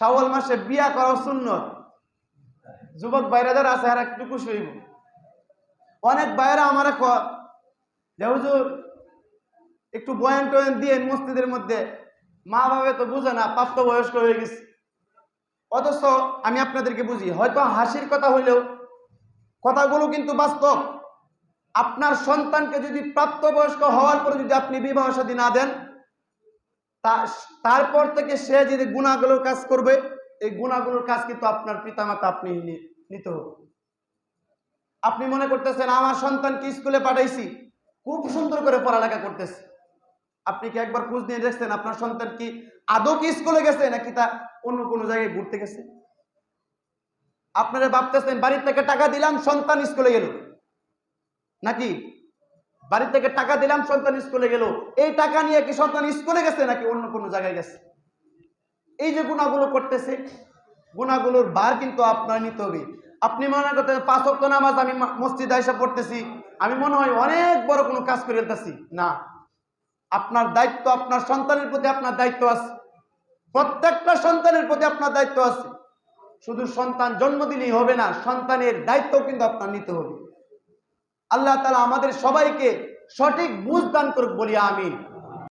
শাওয়াল মাসে বিয়া করা সুন্নত। যুবক বাইরে যারা আছে আর একটু হইব। অনেক বাইরে আমার যে হুজুর, একটু বয়ান টয়ান দিয়ে মসজিদের মধ্যে। মা বাবা তো বুঝে না, প্রাপ্ত বয়স্ক হয়ে গেছে। অথচ আমি আপনাদেরকে বুঝি, হয়তো হাসির কথা হইলেও, কথাগুলো কিন্তু বাস্তব। আপনার সন্তানকে যদি প্রাপ্তবয়স্ক হওয়ার পরে যদি আপনি বিবাহ সাদী না দেন তারপর থেকে সে যদি গুণাগুলোর কাজ করবে, এই গুণাগুলোর কাজ কিন্তু আপনার পিতামাতা আপনি নিতে হবে। আপনি মনে করতেছেন, আমার সন্তানকে স্কুলে পাঠাইছি? খুব সুন্দর করে পড়ালেখা করতেছে। আপনি কি একবার খোঁজ নিয়ে দেখছেন, আপনার সন্তান কি আদৌ কি স্কুলে গেছে নাকি তা অন্য কোনো জায়গায় ঘুরতে গেছে? আপনারা ভাবতেছেন, বাড়ির থেকে টাকা দিলাম, সন্তান স্কুলে গেল। নাকি? বাড়ি থেকে টাকা দিলাম, সন্তান স্কুলে গেল। এই টাকা নিয়ে কি সন্তান স্কুলে গেছে নাকি অন্য কোনো জায়গায় গেছে? এই যে গুণাগুলো করতেছে, গুণাগুলোর বার কিন্তু আপনার নিতে হবে। আপনি মনে করতেন পাঁচ ওয়াক্ত নামাজ আমি মসজিদে এসে পড়তেছি, আমি মনে হয় অনেক বড় কোনো কাজ করে ফেলতেছি। না। আপনার দায়িত্ব আপনার সন্তানের প্রতি আপনার দায়িত্ব আছে। প্রত্যেকটা সন্তানের প্রতি আপনার দায়িত্ব আছে। শুধু সন্তান জন্ম দিলেই হবে না, সন্তানের দায়িত্ব কিন্তু আপনার নিতে হবে। আল্লাহ তালা আমাদের সবাইকে সঠিক বুঝ দান করুক বলি আমিন।